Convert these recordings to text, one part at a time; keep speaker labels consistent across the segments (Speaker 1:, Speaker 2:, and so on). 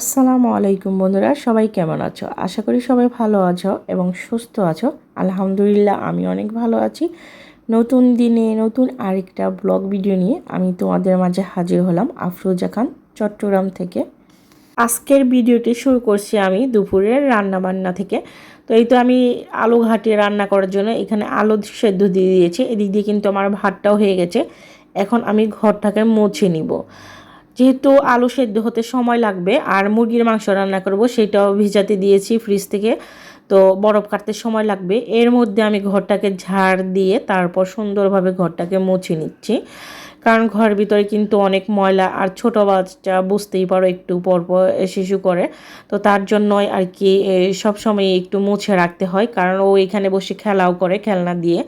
Speaker 1: আসসালামু আলাইকুম বন্ধুরা, সবাই কেমন আছো? আশা করি সবাই ভালো আছো এবং সুস্থ আছো। আলহামদুলিল্লাহ, আমি অনেক ভালো আছি। নতুন দিনে নতুন আরেকটা ব্লগ ভিডিও নিয়ে আমি তোমাদের মাঝে হাজির হলাম আফরোজা খান, চট্টগ্রাম থেকে। আজকের ভিডিওটি শুরু করছি আমি দুপুরের রান্না বান্না থেকে। তো এই তো আমি আলু ঘাটিয়ে রান্না করার জন্য এখানে আলু সেদ্ধ দিয়ে দিয়েছি। এদিক দিয়ে কিন্তু আমার ভাতটাও হয়ে গেছে। এখন আমি ঘরটাকে মুছে নিব। যেহেতু আলু সেদ্ধ হতে সময় লাগবে আর মুরগির মাংস রান্না করব, সেটাও ভিজাতে দিয়েছি ফ্রিজ থেকে। তো বরফ কাটতে সময় লাগবে। এর মধ্যে আমি ঘরটাকে ঝাড় দিয়ে তারপর সুন্দরভাবে ঘরটাকে মুছে নিচ্ছি। কারণ ঘরের ভিতরে কিন্তু অনেক ময়লা আর ছোটো বাচ্চা বুঝতেই পারো একটু পরপর শিশু করে। তো তার জন্যই আর কি সব সময় একটু মুছে রাখতে হয়। কারণ ও এখানে বসে খেলাও করে খেলনা দিয়ে।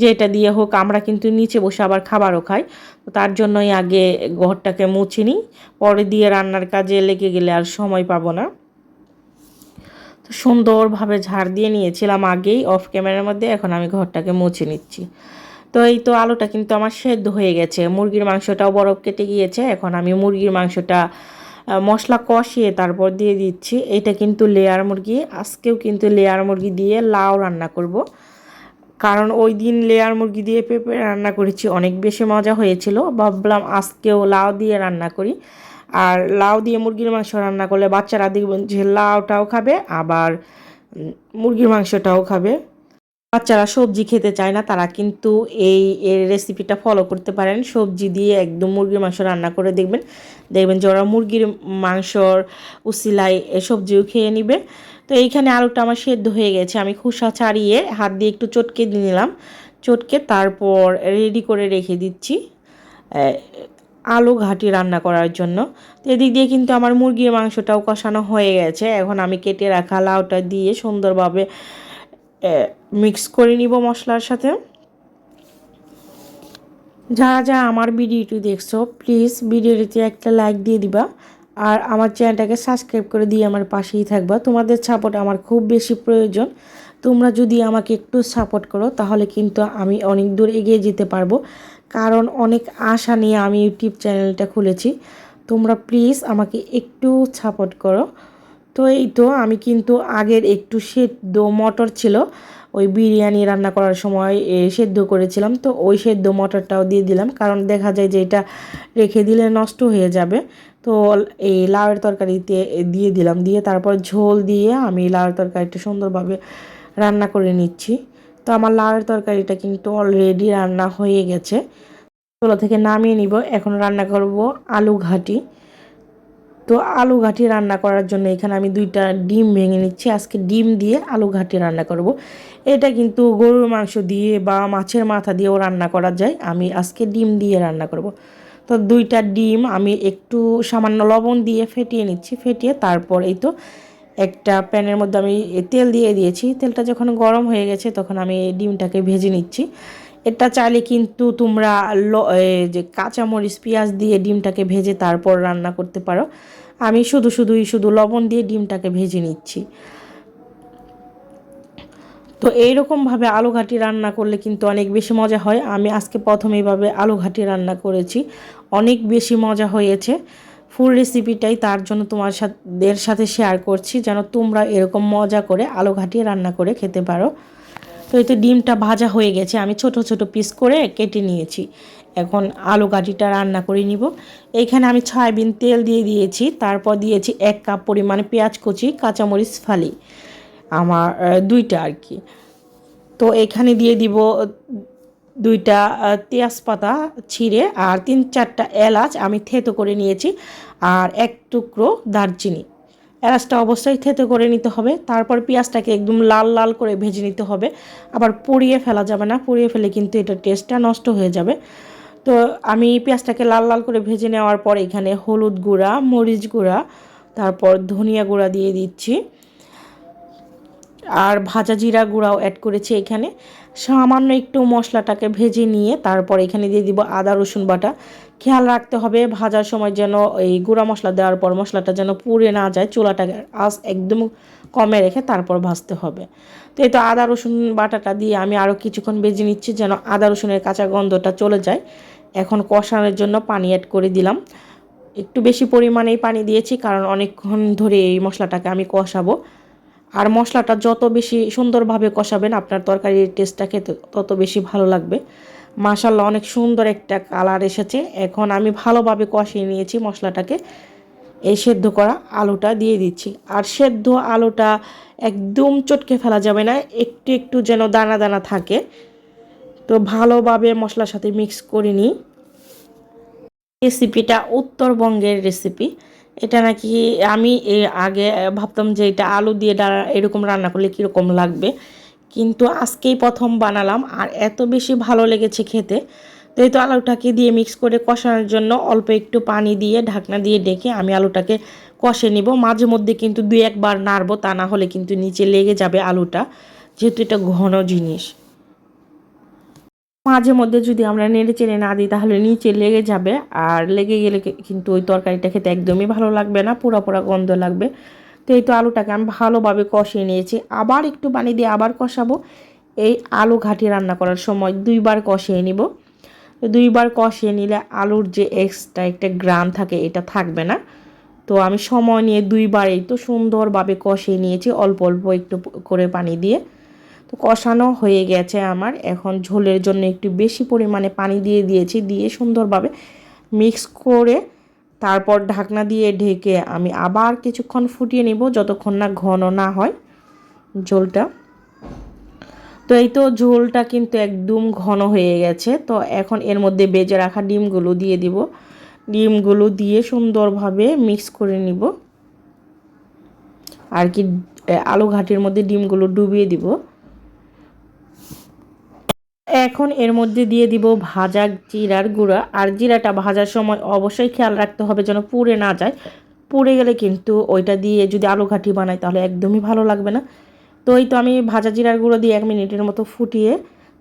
Speaker 1: যেটা দিয়ে হোক, আমরা কিন্তু নিচে বসে আবার খাবারও খাই। তো তার জন্যই আগে ঘরটাকে মুছে নিই। পরে দিয়ে রান্নার কাজে লেগে গেলে আর সময় পাবো না। সুন্দরভাবে ঝাড় দিয়ে নিয়েছিলাম আগেই অফ ক্যামেরার মধ্যে। এখন আমি ঘরটাকে মুছে নিচ্ছি। তো এই তো আলুটা কিন্তু আমার সেদ্ধ হয়ে গেছে। মুরগির মাংসটাও বরফ কেটে গিয়েছে, এখন আমি মুরগির মাংসটা মশলা কষিয়ে তারপর দিয়ে দিচ্ছি। এটা কিন্তু লেয়ার মুরগি, আজকেও কিন্তু লেয়ার মুরগি দিয়ে লাউ রান্না করব। কারণ ওই দিন লেয়ার মুরগি দিয়ে পেঁপে রান্না করেছি, অনেক বেশি মজা হয়েছিল। ভাবলাম আজকেও লাউ দিয়ে রান্না করি। আর লাউ দিয়ে মুরগির মাংস রান্না করলে বাচ্চারা দেখবেন যে লাউটাও খাবে, আবার মুরগির মাংসটাও খাবে। বাচ্চারা সবজি খেতে চায় না, তারা কিন্তু এই এর রেসিপিটা ফলো করতে পারেন। সবজি দিয়ে একদম মুরগির মাংস রান্না করে দেখবেন। দেখবেন যে ওরা মুরগির মাংসর উসিলাই সবজিও খেয়ে নিবে। তো এইখানে আলুটা আমার সেদ্ধ হয়ে গেছে। আমি খুসা ছাড়িয়ে হাত দিয়ে একটু চটকে দিয়ে নিলাম। চটকে তারপর রেডি করে রেখে দিচ্ছি আলু ঘাটি রান্না করার জন্য। তো এদিক দিয়ে কিন্তু আমার মুরগির মাংসটাও কষানো হয়ে গেছে। এখন আমি কেটে রাখা লাউটা দিয়ে সুন্দরভাবে মিক্স করে নিব মশলার সাথে। যারা যা আমার ভিডিওটি দেখছ প্লিজ ভিডিওটিতে একটা লাইক দিয়ে দিবা। আর আমার চ্যানেলটাকে সাবস্ক্রাইব করে দিয়ে আমার পাশেই থাকবা। তোমাদের সাপোর্ট আমার খুব বেশি প্রয়োজন। তোমরা যদি আমাকে একটু সাপোর্ট করো, তাহলে কিন্তু আমি অনেক দূর এগিয়ে যেতে পারব। কারণ অনেক আশা নিয়ে আমি ইউটিউব চ্যানেলটা খুলেছি। তোমরা প্লিজ আমাকে একটু সাপোর্ট করো। তো এই তো আমি কিন্তু আগের একটু সেদ্ধ মটর ছিল, ওই বিরিয়ানি রান্না করার সময় সেদ্ধ করেছিলাম। তো ওই সেদ্ধ মটরটাও দিয়ে দিলাম, কারণ দেখা যায় যে এটা রেখে দিলে নষ্ট হয়ে যাবে। তো এই লাউয়ের তরকারিতে দিয়ে দিলাম, দিয়ে তারপর ঝোল দিয়ে আমি লাউয়ের তরকারিটা সুন্দরভাবে রান্না করে নিচ্ছি। তো আমার লাউয়ের তরকারিটা কিন্তু অলরেডি রান্না হয়ে গেছে। চুলা থেকে নামিয়ে নিব, এখন রান্না করব আলু ঘাটি তো আলু ঘাটি রান্না করার জন্য এখানে আমি দুইটা ডিম ভেঙে নিচ্ছি। আজকে ডিম দিয়ে আলু ঘাটি রান্না করব। এটা কিন্তু গরুর মাংস দিয়ে বা মাছের মাথা দিয়েও রান্না করা যায়। আমি আজকে ডিম দিয়ে রান্না করব। তো দুইটা ডিম আমি একটু সামান্য লবণ দিয়ে ফেটিয়ে নিচ্ছি। ফেটিয়ে তারপর এই তো একটা প্যানের মধ্যে আমি তেল দিয়ে দিয়েছি। তেলটা যখন গরম হয়ে গেছে তখন আমি ডিমটাকে ভেজে নিচ্ছি। এটা চাইলে কিন্তু তোমরা যে কাঁচামরিচ, পেঁয়াজ দিয়ে ডিমটাকে ভেজে তারপর রান্না করতে পারো। আমি শুধু, শুধুই, শুধু লবণ দিয়ে ডিমটাকে ভেজে নিচ্ছি। তো এইরকমভাবে আলু ঘাটি রান্না করলে কিন্তু অনেক বেশি মজা হয়। আমি আজকে প্রথম এইভাবে আলু ঘাটি রান্না করেছি। অনেক বেশি মজা হয়েছে। ফুল রেসিপিটাই তার জন্য তোমার সাথে সাথে শেয়ার করছি, যেন তোমরা এরকম মজা করে আলু ঘাটিয়ে রান্না করে খেতে পারো। তো এই তো ডিমটা ভাজা হয়ে গেছে। আমি ছোট ছোট পিস করে কেটে নিয়েছি। এখন আলু কাঠিটা রান্না করে নিব। এইখানে আমি সয়াবিন তেল দিয়ে দিয়েছি। তারপর দিয়েছি এক কাপ পরিমাণে পেঁয়াজ কুচি, কাঁচামরিচ, ফালি। আমার দুইটা আর কি। তো এখানে দিয়ে দিব দুইটা তেজপাতা ছিঁড়ে আর তিন চারটা এলাচ আমি থেতো করে নিয়েছি। আর এক টুকরো দারচিনি। এলাচটা অবশ্যই থেতে করে নিতে হবে। তারপর পেঁয়াজটাকে একদম লাল লাল করে ভেজে নিতে হবে। আবার পুড়িয়ে ফেলা যাবে না। পুড়িয়ে ফেলে কিন্তু এটা টেস্টটা নষ্ট হয়ে যাবে। তো আমি পেঁয়াজটাকে লাল লাল করে ভেজে নেওয়ার পর এখানে হলুদ গুঁড়া, মরিচ গুঁড়া, তারপর ধনিয়া গুঁড়া দিয়ে দিচ্ছি। আর ভাজা জিরা গুঁড়াও অ্যাড করেছি এখানে। সামান্য একটু মশলাটাকে ভেজে নিয়ে তারপর এখানে দিয়ে দিব আদা, রসুন বাটা। খেয়াল রাখতে হবে ভাজার সময় যেন এই গুঁড়া মশলা দেওয়ার পর মশলাটা যেন পুড়ে না যায়, চুলাটাকে আজ একদম কমে রেখে তারপর ভাজতে হবে। তো এই তো আদা, রসুন বাটাটা দিয়ে আমি আরও কিছুক্ষণ ভেজে নিচ্ছি যেন আদা, রসুনের কাঁচা গন্ধটা চলে যায়। এখন কষানোর জন্য পানি অ্যাড করে দিলাম। একটু বেশি পরিমাণেই পানি দিয়েছি কারণ অনেকক্ষণ ধরে এই মশলাটাকে আমি কষাবো। আর মশলাটা যত বেশি সুন্দরভাবে কষাবেন, আপনার তরকারির টেস্টটা খেতে তত বেশি ভালো লাগবে। মাশাল্লাহ অনেক সুন্দর একটা কালার এসেছে। এখন আমি ভালোভাবে কষিয়ে নিয়েছি মশলাটাকে। এই সেদ্ধ করা আলুটা দিয়ে দিচ্ছি। আর সেদ্ধ আলুটা একদম চটকে ফেলা যাবে না, একটু একটু যেন দানা দানা থাকে। তো ভালোভাবে মশলার সাথে মিক্স করে নিই। রেসিপিটা উত্তরবঙ্গের রেসিপি এটা নাকি আমি আগে ভাবতাম যে এটা আলু দিয়ে এরকম রান্না করলে কীরকম লাগবে। কিন্তু আজকেই প্রথম বানালাম আর এত বেশি ভালো লেগেছে খেতে। তো এই তো আলুটাকে দিয়ে মিক্স করে কষানোর জন্য অল্প একটু পানি দিয়ে ঢাকনা দিয়ে ডেকে আমি আলুটাকে কষে নিব। মাঝে মধ্যে কিন্তু দুই একবার নাড়বো, তা না হলে কিন্তু নিচে লেগে যাবে আলুটা। যেহেতু এটা ঘন জিনিস। মাঝে মধ্যে যদি আমরা নেড়ে চেড়ে না দিই, তাহলে নিচে লেগে যাবে। আর লেগে গেলে কিন্তু ওই তরকারিটা খেতে একদমই ভালো লাগবে না, পোড়া পোড়া গন্ধ লাগবে। তো এই তো আলুটাকে আমি ভালোভাবে কষিয়ে নিয়েছি। আবার একটু পানি দিয়ে আবার কষাবো। এই আলু ঘাটি রান্না করার সময় দুইবার কষিয়ে নিব। দুইবার কষিয়ে নিলে আলুর যে এক্সট্রা একটা গ্রাম থাকে, এটা থাকবে না। তো আমি সময় নিয়ে দুইবার এই তো সুন্দরভাবে কষিয়ে নিয়েছি, অল্প অল্প একটু করে পানি দিয়ে। তো কষানো হয়ে গেছে আমার। এখন ঝোলের জন্য একটু বেশি পরিমাণে পানি দিয়ে দিয়েছি, দিয়ে সুন্দরভাবে মিক্স করে তারপর ঢাকনা দিয়ে ঢেকে আমি আবার কিছুক্ষণ ফুটিয়ে নিব যতক্ষণ না ঘন না হয় ঝোলটা। তো এই তো ঝোলটা কিন্তু একদম ঘন হয়ে গেছে। তো এখন এর মধ্যে বেজে রাখা ডিমগুলো দিয়ে দিব। ডিমগুলো দিয়ে সুন্দরভাবে মিক্স করে নিব। আর কি আলু ঘাটির মধ্যে ডিমগুলো ডুবিয়ে দিব। এখন এর মধ্যে দিয়ে দিব ভাজা জিরার গুঁড়া। আর জিরাটা ভাজার সময় অবশ্যই খেয়াল রাখতে হবে যেন পুড়ে না যায়। পুড়ে গেলে কিন্তু ওইটা দিয়ে যদি আলু ঘাটি বানাই তাহলে একদমই ভালো লাগবে না। তো এই তো আমি ভাজা জিরার গুঁড়ো দিয়ে এক মিনিটের মতো ফুটিয়ে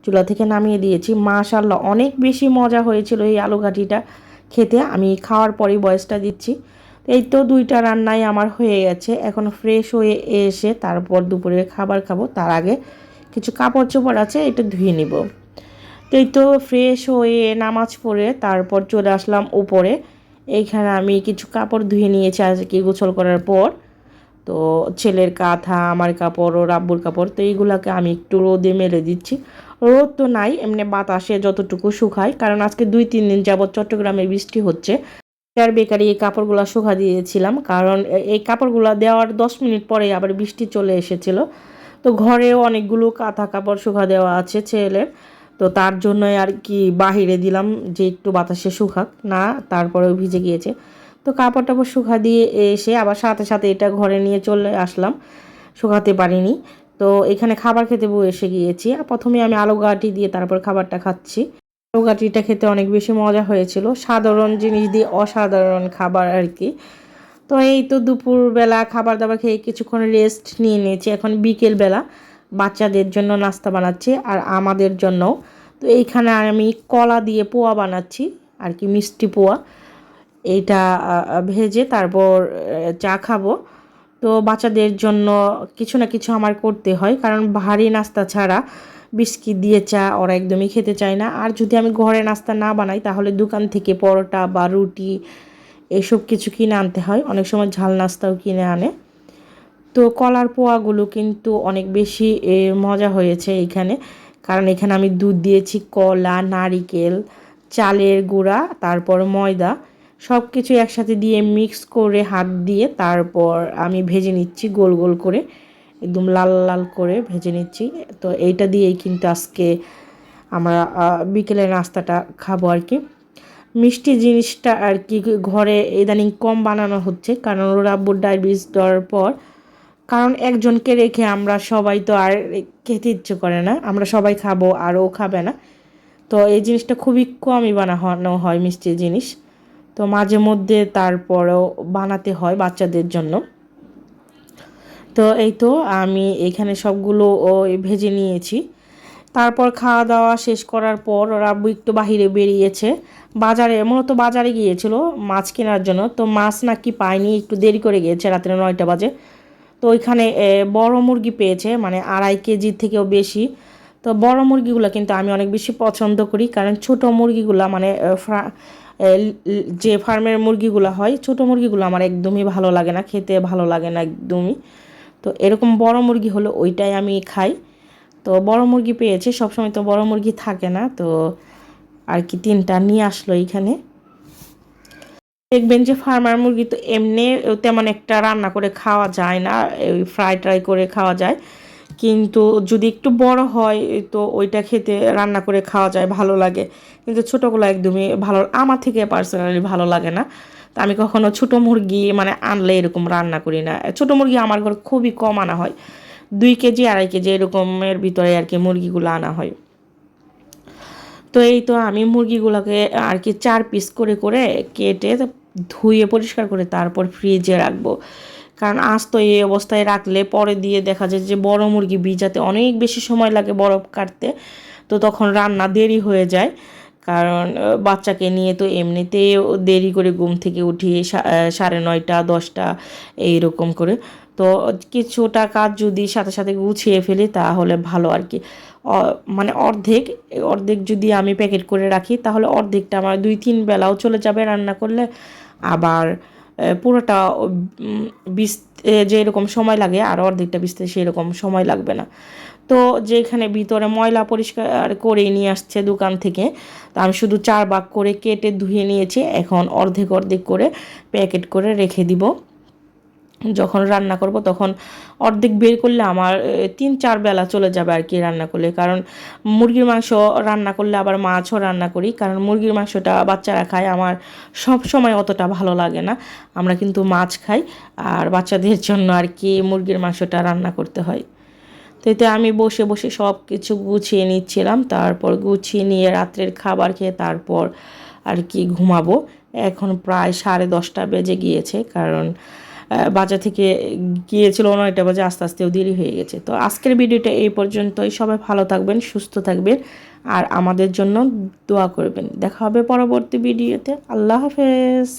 Speaker 1: চুলা থেকে নামিয়ে দিয়েছি। মাশাল্লাহ অনেক বেশি মজা হয়েছিল এই আলু ঘাটিটা খেতে। আমি খাওয়ার পরেই বয়সটা দিচ্ছি। এই তো দুইটা রান্নাই আমার হয়ে গেছে। এখন ফ্রেশ হয়ে এসে তারপর দুপুরে খাবার খাব। তার আগে কিছু কাপড় চোপড় আছে, এটা ধুয়ে নিব। এই তো ফ্রেশ হয়ে নামাজ পড়ে তারপর চলে আসলাম উপরে। এইখানে আমি কিছু কাপড় ধুয়ে নিয়েছি আজকে গোসল করার পর। তো ছেলের কাঁথা, আমার কাপড় ও রাব্বুর কাপড়, তো এইগুলোকে আমি একটু রোদে মেলে দিচ্ছি। রোদ তো নাই, এমনি বাতাসে যতটুকু শুকায়, কারণ আজকে দুই, তিন দিন যাবৎ চট্টগ্রামে বৃষ্টি হচ্ছে। আর বেকারি এই কাপড়গুলো শুকা দিয়েছিলাম, কারণ এই কাপড়গুলো দেওয়ার দশ মিনিট পরে আবার বৃষ্টি চলে এসেছিল। তো ঘরেও অনেকগুলো কাঁথা কাপড় শুকা দেওয়া আছে ছেলের। তো তার জন্যই আর কি বাহিরে দিলাম যে একটু বাতাসে শুকাক। না, তারপরেও ভিজে গিয়েছে। তো কাপড় টাপড় শুকা দিয়ে এসে আবার সাথে সাথে এটা ঘরে নিয়ে চলে আসলাম। শুকাতে পারিনি। তো এখানে খাবার খেতে এসে গিয়েছি। প্রথমে আমি আলু গাটি দিয়ে তারপর খাবারটা খাচ্ছি। আলু গাটিটা খেতে অনেক বেশি মজা হয়েছিল। সাধারণ জিনিস দিয়ে অসাধারণ খাবার আর কি। তো এই তো দুপুরবেলা খাবার দাবার খেয়ে কিছুক্ষণ রেস্ট নিয়ে নিয়েছি। এখন বিকেলবেলা। বাচ্চাদের জন্য নাস্তা বানাচ্ছি আর আমাদের জন্য। তো এইখানে আমি কলা দিয়ে পোয়া বানাচ্ছি, আর কি মিষ্টি পোয়া। এইটা ভেজে তারপর চা খাব। তো বাচ্চাদের জন্য কিছু না কিছু আমার করতে হয়, কারণ ভারী নাস্তা ছাড়া বিস্কিট দিয়ে চা ওরা একদমই খেতে চায় না। আর যদি আমি ঘরে নাস্তা না বানাই, তাহলে দোকান থেকে পরোটা বা রুটি এসব কিছু কিনে আনতে হয়। অনেক সময় ঝাল নাস্তাও কিনে আনে। তো কলার পোয়াগুলো কিন্তু অনেক বেশি মজা হয়েছে এখানে। কারণ এখানে আমি দুধ দিয়েছি, কলা, নারিকেল, চালের গুঁড়া, তারপর ময়দা। সব কিছু একসাথে দিয়ে মিক্স করে হাত দিয়ে তারপর আমি ভেজে নিচ্ছি গোল গোল করে। একদম লাল লাল করে ভেজে নিচ্ছি। তো এইটা দিয়েই কিন্তু আজকে আমরা বিকেলের নাস্তাটা খাব আর কি। মিষ্টি জিনিসটা আর কি ঘরে ইদানিং কম বানানো হচ্ছে। কারণ ওর আব্বুর ডায়াবেটিস দেওয়ার পর কারণ একজনকে রেখে আমরা সবাই তো আর খেতে ইচ্ছে করে না। আমরা সবাই খাব, আর ও খাবে না। তো এই জিনিসটা খুবই কমই বানানো হয় মিষ্টি জিনিস। তো মাঝে মধ্যে তারপরেও বানাতে হয় বাচ্চাদের জন্য। তো এই তো আমি এখানে সবগুলো ভেজে নিয়েছি। তারপর খাওয়া দাওয়া শেষ করার পর রাব্বু একটু বাহিরে বেরিয়েছে। বাজারে, মূলত বাজারে গিয়েছিল মাছ কেনার জন্য। তো মাছ নাকি পায়নি, একটু দেরি করে গিয়েছে, রাত্রে নয়টা বাজে। তো ওইখানে বড় মুরগি পেয়েছে মানে আড়াই কেজির থেকেও বেশি। তো বড় মুরগিগুলো কিন্তু আমি অনেক বেশি পছন্দ করি, কারণ ছোট মুরগিগুলো মানে যে ফার্মের মুরগিগুলো হয়, ছোট মুরগিগুলো আমার একদমই ভালো লাগে না, খেতে ভালো লাগে না একদমই। তো এরকম বড় মুরগি হলো ওইটাই আমি খাই। তো বড় মুরগি পেয়েছে, সবসময় তো বড় মুরগি থাকে না, তো আর কি তিনটা নিয়ে আসলো এইখানে। দেখবেন যে ফার্মার মুরগি তো এমনি তেমন একটা রান্না করে খাওয়া যায় না ওই ফ্রাই ট্রাই করে খাওয়া যায়। কিন্তু যদি একটু বড় হয়, তো ওইটা খেতে রান্না করে খাওয়া যায়, ভালো লাগে। কিন্তু ছোটোগুলো একদমই ভালো, আমার থেকে পার্সোনালি ভালো লাগে না। তো আমি কখনো ছোটো মুরগি মানে আনলে এরকম রান্না করি না। ছোটো মুরগি আমার ঘরে খুবই কম আনা হয়। দুই কেজি, আড়াই কেজি এরকমের ভিতরে আর কি মুরগিগুলো আনা হয়। তো এই তো আমি মুরগিগুলোকে আর কি চার পিস করে করে কেটে ধুয়ে পরিষ্কার করে তারপর ফ্রিজে রাখব। কারণ আজ তো এই অবস্থায় রাখলে পরে দিয়ে দেখা যায় যে বড় মুরগি ভিজাতে অনেক বেশি সময় লাগে বরফ কাটতে। তো তখন রান্না দেরি হয়ে যায়। কারণ বাচ্চাকে নিয়ে তো এমনিতে দেরি করে ঘুম থেকে উঠি সাড়ে নয়টা, দশটা, এইরকম করে। তো কিছুটা কাজ যদি সাথে সাথে গুছিয়ে ফেলি তাহলে ভালো আর কি। মানে অর্ধেক অর্ধেক যদি আমি প্যাকেট করে রাখি, তাহলে অর্ধেকটা আমার দুই, তিন বেলাও চলে যাবে রান্না করলে। আবার পুরোটা বিষ যেরকম সময় লাগে, আর অর্ধেকটা বিছতে সেরকম সময় লাগবে না। তো যেখানে ভিতরে ময়লা পরিষ্কার করে নিয়ে আসছে দোকান থেকে, তা আমি শুধু চার ভাগ করে কেটে ধুয়ে নিয়েছি, এখন অর্ধেক অর্ধেক করে প্যাকেট করে রেখে দিব। যখন রান্না করব, তখন অর্ধেক বের করলে আমার তিন চার বেলা চলে যাবে আর কি রান্না করলে। কারণ মুরগির মাংস রান্না করলে আবার মাছও রান্না করি। কারণ মুরগির মাংসটা বাচ্চারা খায়, আমার সব সময় অতটা ভালো লাগে না। আমরা কিন্তু মাছ খাই, আর বাচ্চাদের জন্য আর কি মুরগির মাংসটা রান্না করতে হয়। তো এতে আমি বসে বসে সব কিছু গুছিয়ে নিচ্ছিলাম। তারপর গুছিয়ে নিয়ে রাত্রের খাবার খেয়ে তারপর আর কি ঘুমাবো। এখন প্রায় সাড়ে দশটা বেজে গিয়েছে, কারণ বাজার থেকে গিয়েছিল নয়টা বাজে আস্তে আস্তেও দেরি হয়ে গেছে। তো আজকের ভিডিওটা এই পর্যন্তই। সবাই ভালো থাকবেন, সুস্থ থাকবেন আর আমাদের জন্য দোয়া করবেন। দেখা হবে পরবর্তী ভিডিওতে। আল্লাহ হাফেজ।